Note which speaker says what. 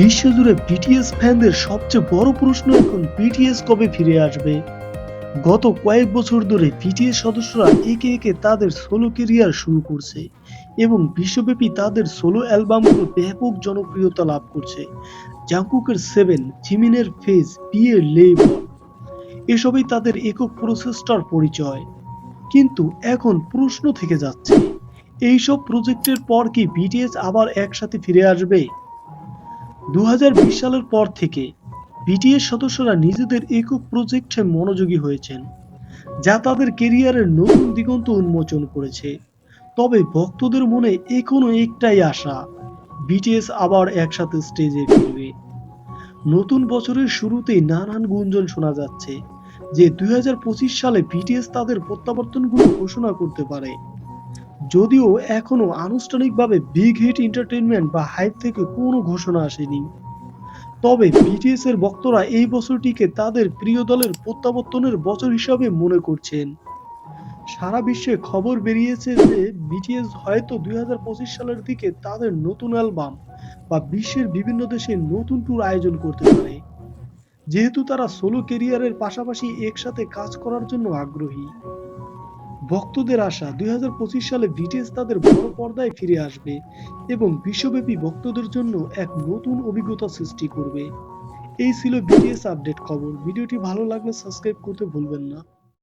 Speaker 1: বিশ্বজুড়ে বিটিএস ফ্যানদের সবচেয়ে বড় প্রশ্ন এখন বিটিএস কবে ফিরে আসবে? গত কয়েক বছর ধরে বিটিএস সদস্যরা একে একে তাদের সোলো কেরিয়ার শুরু করছে এবং বিশ্বব্যাপী তাদের সোলো অ্যালবামগুলো ব্যাপক জনপ্রিয়তা লাভ করছে। জাংকুকের সেভেন জিমিনের ফেজ বিয়ের লেবার এসবই তাদের একক প্রচেষ্টার পরিচয়। কিন্তু এখন প্রশ্ন থেকে যাচ্ছে, এইসব প্রজেক্টের পর কি বিটিএস আবার একসাথে ফিরে আসবে? দুহাজার বিশ সালের পর থেকে বিটিএস সদস্যরা নিজেদের একক প্রজেক্টে মনোযোগী হয়েছেন, যা তাদের কেরিয়ারের নতুন দিগন্ত উন্মোচন করেছে। তবে ভক্তদের মনে এখনও একটাই আশা বিটিএস আবার একসাথে স্টেজে ফিরবে। নতুন বছরের শুরুতেই নানান গুঞ্জন শোনা যাচ্ছে যে দুই হাজার পঁচিশ সালে বিটিএস তাদের প্রত্যাবর্তনগুলো ঘোষণা করতে পারে। যদিও এখনও আনুষ্ঠানিকভাবে বিগ হিট এন্টারটেইনমেন্ট বা হাইপ থেকে কোনো ঘোষণা আসেনি। তবে বিটিএস এর ভক্তরা এই বছরটিকে তাদের প্রিয় দলের প্রত্যাবর্তনের বছর হিসাবে মনে করছেন। সারা বিশ্বে খবর বেরিয়েছে যে বিটিএস হয়তো দুই হাজার পঁচিশ সালের দিকে তাদের নতুন অ্যালবাম বা বিশ্বের বিভিন্ন দেশে নতুন ট্যুর আয়োজন করতে পারে। যেহেতু তারা সোলো কেরিয়ারের পাশাপাশি একসাথে কাজ করার জন্য আগ্রহী। ভক্তদের আশা দুই হাজার পঁচিশ সালে বিটিএস তাদের বড় পর্দায় ফিরে আসবে এবং বিশ্বব্যাপী ভক্তদের জন্য এক নতুন অভিজ্ঞতা সৃষ্টি করবে। এই ছিল বিটিএস আপডেট খবর। ভিডিওটি ভালো লাগলে সাবস্ক্রাইব করতে ভুলবেন না।